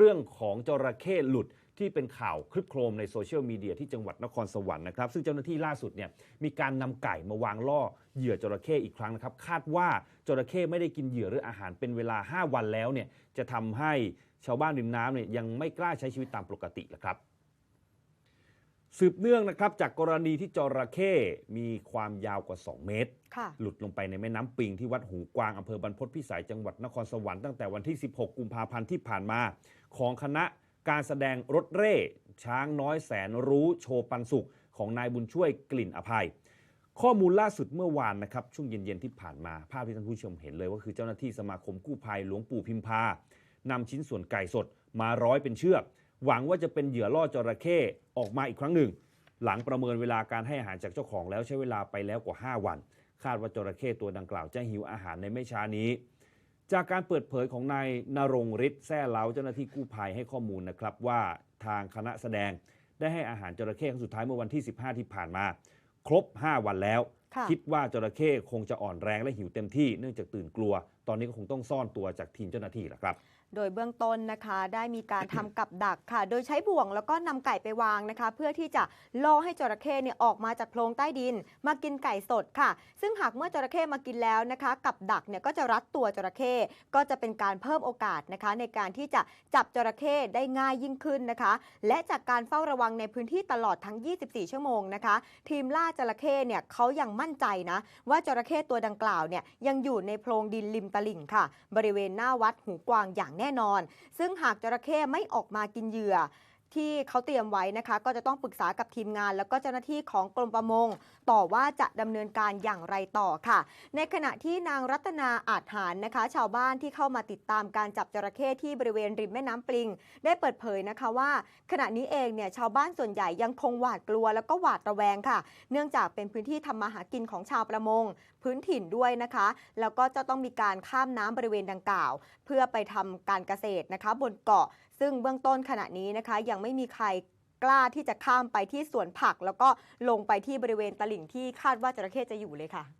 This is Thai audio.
เรื่องของจระเข้หลุดที่เป็นข่าวคลึกโครมในโซเชียลมีเดียที่จังหวัดนครสวรรค์นะครับ ซึ่งเจ้าหน้าที่ล่าสุดเนี่ยมีการนำไก่มาวางล่อเหยื่อจระเข้อีกครั้งนะครับ คาดว่าจระเข้ไม่ได้กินเหยื่อหรืออาหารเป็นเวลา 5 วันแล้วเนี่ยจะทำให้ชาวบ้านริมน้ำเนี่ยยังไม่กล้าใช้ชีวิตตามปกติแล้วครับ สืบเนื่องนะครับจากกรณีที่จระเข้มีความยาวกว่า 2 เมตรค่ะหลุดลงไปในแม่น้ำปิงที่วัดหูกวางอำเภอบรรพตพิสัยจังหวัดนครสวรรค์ตั้งแต่วันที่ 16 กุมภาพันธ์ที่ผ่านมา ของคณะการแสดงรถเร่ ช้างน้อยแสนรู้โชว์ปันสุข ของนายบุญช่วยกลิ่นอภัย ข้อมูลล่าสุดเมื่อวานนะครับช่วงเย็นๆที่ผ่านมาภาพที่ท่านผู้ชมเห็นเลยว่าคือเจ้าหน้าที่สมาคมกู้ภัยหลวงปู่พิมพานำชิ้นส่วนไก่สดมาร้อยเป็นเชือก หวังว่าจะเป็นเหยื่อล่อจระเข้ออกมาอีกครั้งหนึ่ง หลังประเมินเวลาการให้อาหารจากเจ้าของแล้วใช้เวลาไปแล้วกว่า 5 วัน คาดว่าจระเข้ตัวดังกล่าวจะหิวอาหารในไม่ช้านี้ จากการเปิดเผยของนายนรงฤทธิ์แซ่เล้าเจ้าหน้าที่กู้ภัยให้ข้อมูลนะครับว่าทางคณะแสดงได้ให้อาหารจระเข้ครั้งสุดท้ายเมื่อวันที่ 15 ที่ผ่านมา ครบ 5 วันแล้วค่ะคิดว่าจระเข้คงจะอ่อนแรงและหิวเต็มที่เนื่องจากตื่นกลัว ตอนนี้ก็คงต้องซ่อนตัวจากทีมเจ้าหน้าที่แหละครับ โดยเบื้องต้นนะคะได้มีการทำกับดักค่ะ โดยใช้บ่วงแล้วก็นำไก่ไปวางนะคะ เพื่อที่จะล่อให้จระเข้เนี่ยออกมาจากโพรงใต้ดิน มากินไก่สดค่ะ ซึ่งหากเมื่อจระเข้มากินแล้วนะคะ กับดักเนี่ยก็จะรัดตัวจระเข้ก็จะเป็นการเพิ่มโอกาสนะคะ ในการที่จะจับจระเข้ได้ง่ายยิ่งขึ้นนะคะ และจากการเฝ้าระวังในพื้นที่ตลอดทั้ง 24 ชั่วโมงนะคะ ทีมล่าจระเข้เนี่ยเขายังมั่นใจนะว่าจระเข้ตัวดังกล่าวเนี่ยยังอยู่ในโพรงดินริมตลิ่งค่ะ บริเวณหน้าวัดหูกวางอย่างแน่นอน ซึ่งหากจระเข้ไม่ออกมากินเหยื่อ ที่เขาเตรียมไว้นะคะก็จะต้องปรึกษากับทีมงาน แล้วก็เจ้าหน้าที่ของกรมประมง ต่อว่าจะดำเนินการอย่างไรต่อค่ะ ในขณะที่นางรัตนาอาจหารนะคะ ชาวบ้านที่เข้ามาติดตามการจับจระเข้ที่บริเวณริมแม่น้ำปลิง ได้เปิดเผยนะคะว่า ขณะนี้เองเนี่ยชาวบ้านส่วนใหญ่ยังคงหวาดกลัว แล้วก็หวาดระแวงค่ะ เนื่องจากเป็นพื้นที่ทำมาหากินของชาวประมง พื้นถิ่นด้วยนะคะ แล้วก็จะต้องมีการข้ามน้ำบริเวณดังกล่าว เพื่อไปทำการเกษตรนะคะ บนเกาะ ซึ่งเบื้องต้นขณะนี้นะคะยังไม่มีใครกล้าที่จะข้ามไปที่สวนผัก แล้วก็ลงไปที่บริเวณตลิ่งที่คาดว่าจระเข้จะอยู่เลยค่ะ